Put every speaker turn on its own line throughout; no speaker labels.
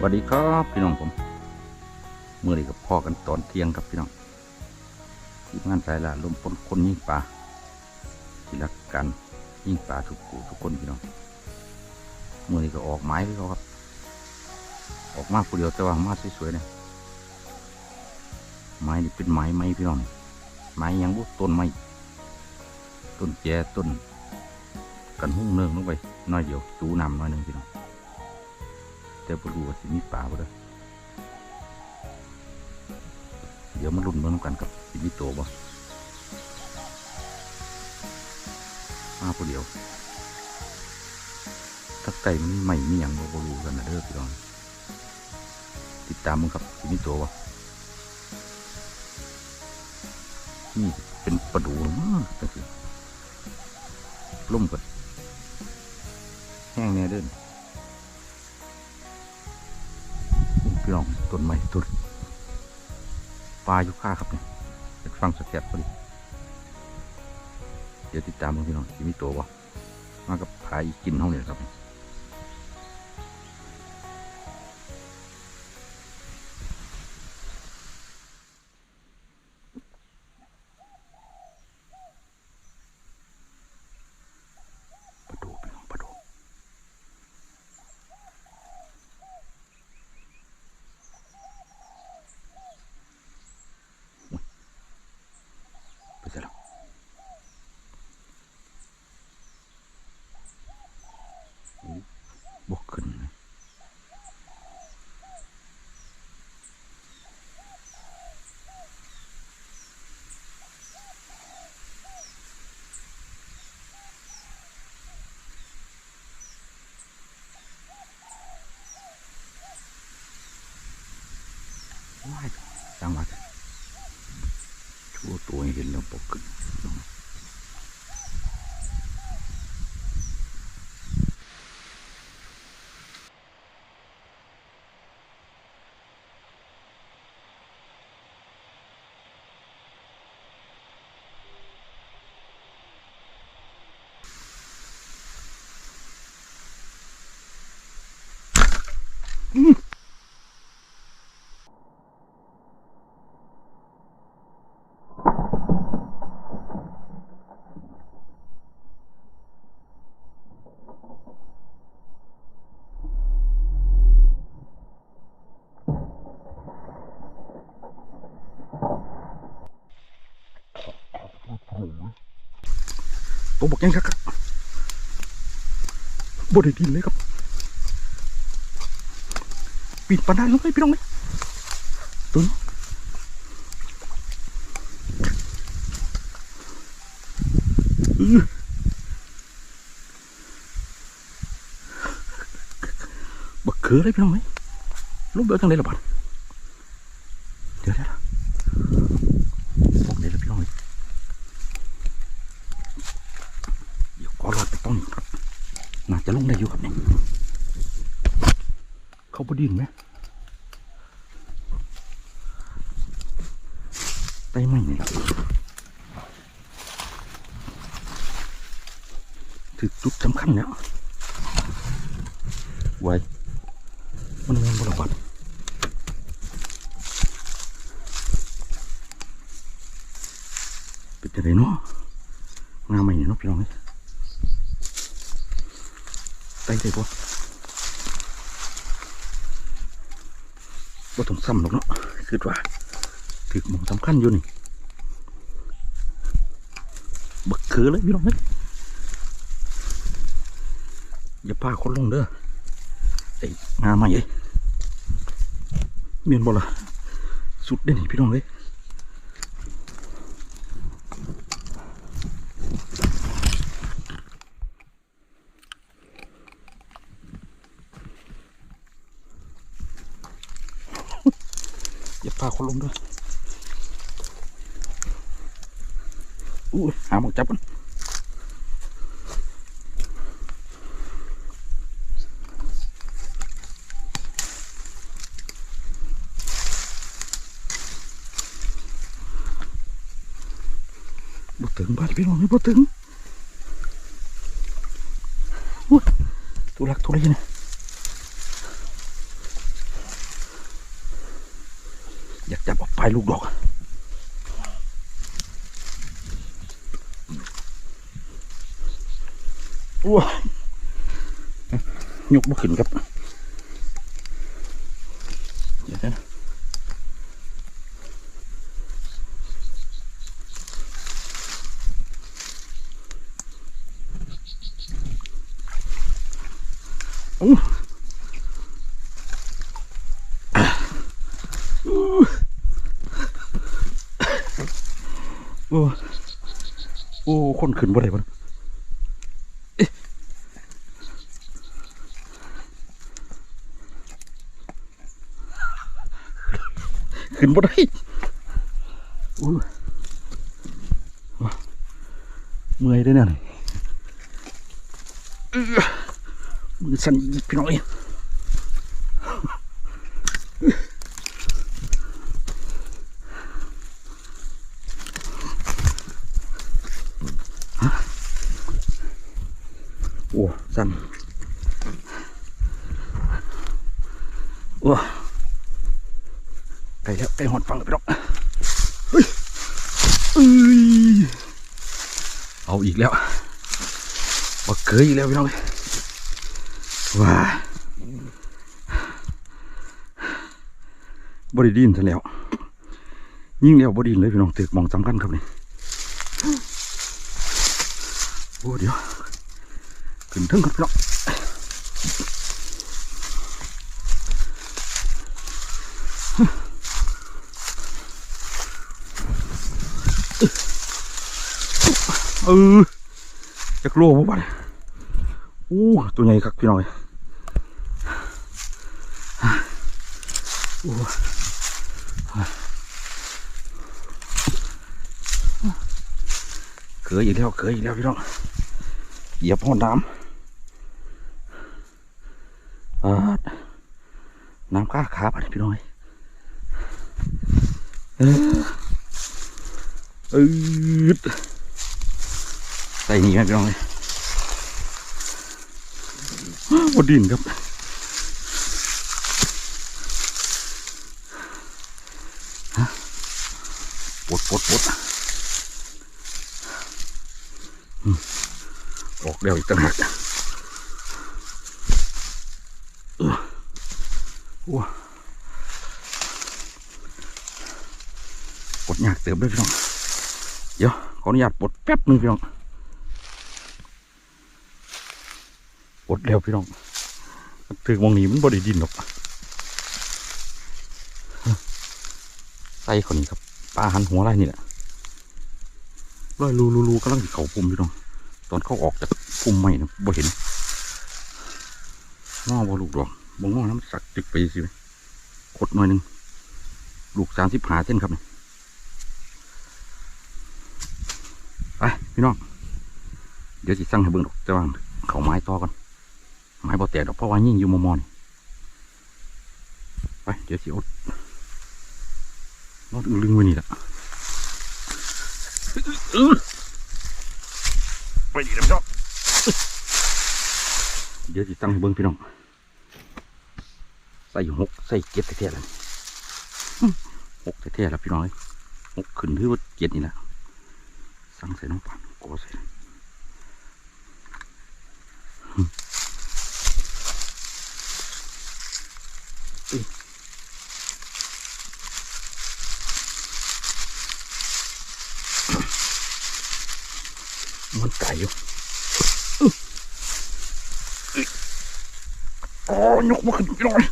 สวัสดีครับพี่น้องผมเมื่อนี้กับพ่อกันตอนเที่ยงครับพี่น้องทีมงานสายลาลมพลคนยิงปลาที่รักกันยิงปลาทุกกูทุกคนพี่น้องเมื่อนี้ก็ออกไม้ให้เขาครับ ออกมาผู้เดียวแต่ว่ามาสวยๆเนี่ยไม้นี่เป็นไม้ไม้พี่น้องไม้ยังบุต้นไม้ต้นแจต้น กันหุ้งเนืองลงไปน้อยเดียวจูนำน้อยหนึ่งพี่น้อง แต่บรู้ว่าสิมีปลาบ่เด้อเดี๋ยวมาลุ้นเบิ่งนกันกับสิมีตัวบ่มาผู้เดียวถ้าไก่มันมีใหม่มีหยังบ่บรู้กันนะเด้อพี่น้องติดตามมึงครับสิมีตัวบ่นี่เป็นปลาดูมากจังซี่ล่มกันแห้งแน่เด้อ พี่น้องต้นไม้ต้นปลาอยู่ข้าครับเนี่ยเป็นฟังสแกตพอดีเดี๋ยวติดตามพี่น้องที่มีตัววะมากับพายกินห้องเนี่ยครับ ปลาดูพี่น้องปลาดู ไปเสร็จแล้วบกขึ้นเลยว้ายจังหวะชั่วตัวเห็นแล้วปกขึ้น ตัวบอกยังครับบดดินเลยครับปีนปานได้ลงไปพี่น้องเลยตุนอื้อบักเขือเลยพี่น้องเลยลูกเบลจังเลยละบัดเดี๋ยวเดี๋ยวบอกเลยละพี่น้องเลย เดี๋ยวขอรอไปต้องครับ น่าจะลงได้อยู่ครับเนี่ยเขาบ ดินไหมไต้ไม่เนี่ยถึงจุดสำคัญแล้วไว้มันเงินบริบัดเป็นจะไดเนาะงามใหมเนี่ยเนาะพี่น้องเอ้ยไปได้ปะ บ่ต้องซ้ำหรอกเนาะคือว่าถือมองสำคัญอยู่นี่บักคือเลยพี่น้องเฮ้ยอย่าพาคนลงเด้อไอ้งาใหม่เอ้ยเมียนบ่ละสุดเด่นพี่น้องเอ้ย อย่าพาคนลงด้วยอู้หาหมกจับมันบ่ถึงบ้านพี่น้องนี่บ่ถึงอู้ยทุลักทุเลเนี่ยายลูกดอกอ้วยกมาขึ้นครับเดี๋ยวนะอู้ โอ้โอ้คนขึ้นบ่ได้บ่เอ๊ะขึ้นบ่ได้อู้เมื่อยได้อเนี่ยนี่เอื้อมือสั่นยิกพี่น้อยโอ้สั่น โอ้ไก่แล้วไก่หอดฟังเลยพี่น้องเฮ้ยเอ้ยเอาอีกแล้วบักเกยอีกแล้วพี่น้องว้าบริดินซะแล้ว ยิ่งแล้วบริดินเลยพี่น้องตึกมองสำคัญครับนี่โอ้เดี๋ยวขึ้นถึงกันพี่น้อง เออจะกลัวบ่บ้านอู้ตัวใหญ่ครับพี่น้องเอ้ยโอ้เคยอีกแล้วเคยอีกแล้วพี่น้องเหยียบห้องน้ำอ่าน้ำข้าขาไปพี่น้อยเออเออ ใส่นี่ไหมพี่น้อยบดินครับฮะปวดปวดปวดอืมออกเร็วอีกต่างหากเออว้าปลดยากเติมด้วยพี่น้อง เดี๋ยวขออนุญาตปลดแป๊บหนึงพี่น้อง ปดเร็วพี่น้องถึงมองนี้มันบริดินหรอกใส่คนนี้ครับปลาหันหัวไรนี่แหละลอยรูรูรูกำลังเขาปุ่มพี่น้องตอนเขาออกจากพุ่มไม้นะบ่เห็นงอบ่ลูกดอกบ่งอน้ำสักจึกไปสิขดหน่อยหนึ่งลูกสามสิบหาเส้นครับนี่ไปพี่น้อง เดี๋ยวสิสั่งให้เบิ่งดอกแต่ว่าเขาไม้ต่อกัน ไม้บ่แตกดอกเพราะว่ายิ่งอยู่มอมอนี่ไปเดี๋ยวสิอดนอดอึลึงไว้นี่แหละอื้อไปดีนะพี่น้องเดี๋ยวจะตั้งให้เบิ้งพี่น้องใส่หกใส่เก็ดแท้ๆแล้วหกแท้ๆแล้วพี่น้องเอ้ยหกขึ้นหรือว่าเก็ดนี่แหละสั่งใส่น้องปานกอใส่ มันไก่อยู่โอ้ยกมาขึ้นพี่น้อย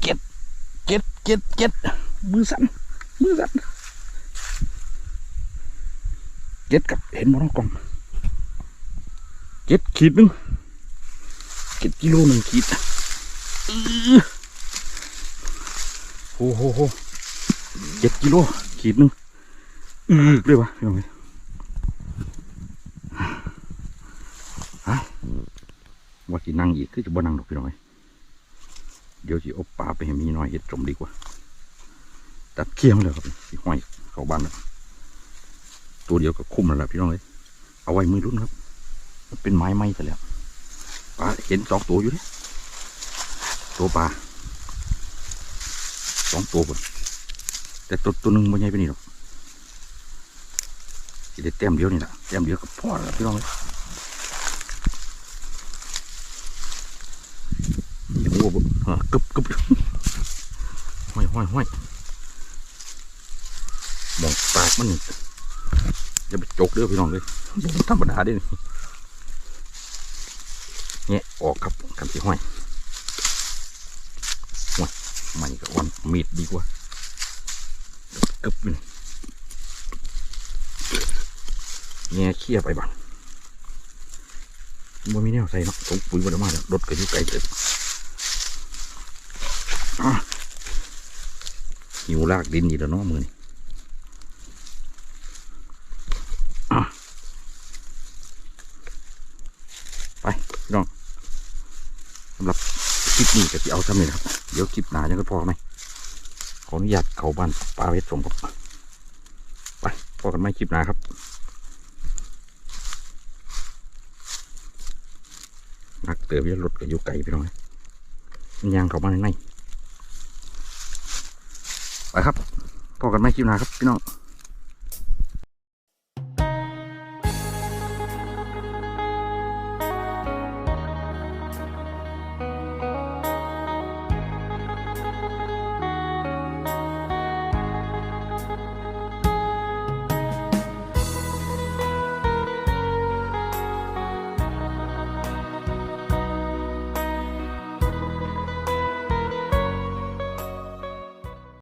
เก็ดเก็ดเก็ดเก็ดมือสั่นมือสั่นเก็ดกับเห็นบ่น้องกล่องเก็ดขีดนึงเก็ดกิโลหนึ่งขีดโอ้โหเจ็ดกิโลขีดนึงอือเลยวะพี่น้องเอ้ยฮะ ว่าสินั่งอีกคือจะบ่นั่งดอกพี่น้อยเดี๋ยวสิอาปลาไปให้มีน้อยเห็ดจมดีกว่า ตัดเคียงเลยครับสิห้อยเข้าบ้านแล้วตัวเดียวก็คุ้มแล้วล่ะพี่น้องเลยเอาไว้มือรุ่นครับ มันเป็นไม้ไม้ซะแล้วปลาเห็นสองตัวอยู่เนี่ยตัวปลาสองตัวบนแต่ตัวตัวหนึ่งมันใหญ่ไปนี่หรอกสิได้เต็มเดียวนี่แหละเต็มเดียวก็พอแล้วพี่น้องเลยโอ้โหเออ กึบห้อยห้อยห้อยมองปากมันจะไปจกเด้อพี่น้องเลยธรรมดาด้นี่เนี่ยออกครับกันสิห้อยห้อยมันก็อ่อนมีดดีกว่ากึบมันแง่เขี้ยไปบ้างบ่มีแนวใส่เนาะตงปุ๋ยบ่ได้มาแล้วรถก็อยู่ไกลเกินอะ หิวลากดินอีกแล้วเนาะมือนี่ไปน้องสำหรับคลิปนี้ก็จะเอาทำนี่ครับ เดี๋ยวคลิปหนายังก็พอไหมขออนุญาตเขาบ้านปลาเพชรสมครับไปพอกันไหมคลิปหนาครับนักเตือวิรถก็อยู่ไกลไปหน่อยมันยางเข้ามาในใน ไปครับพอกันไม่คลิปหน้าครับพี่น้อง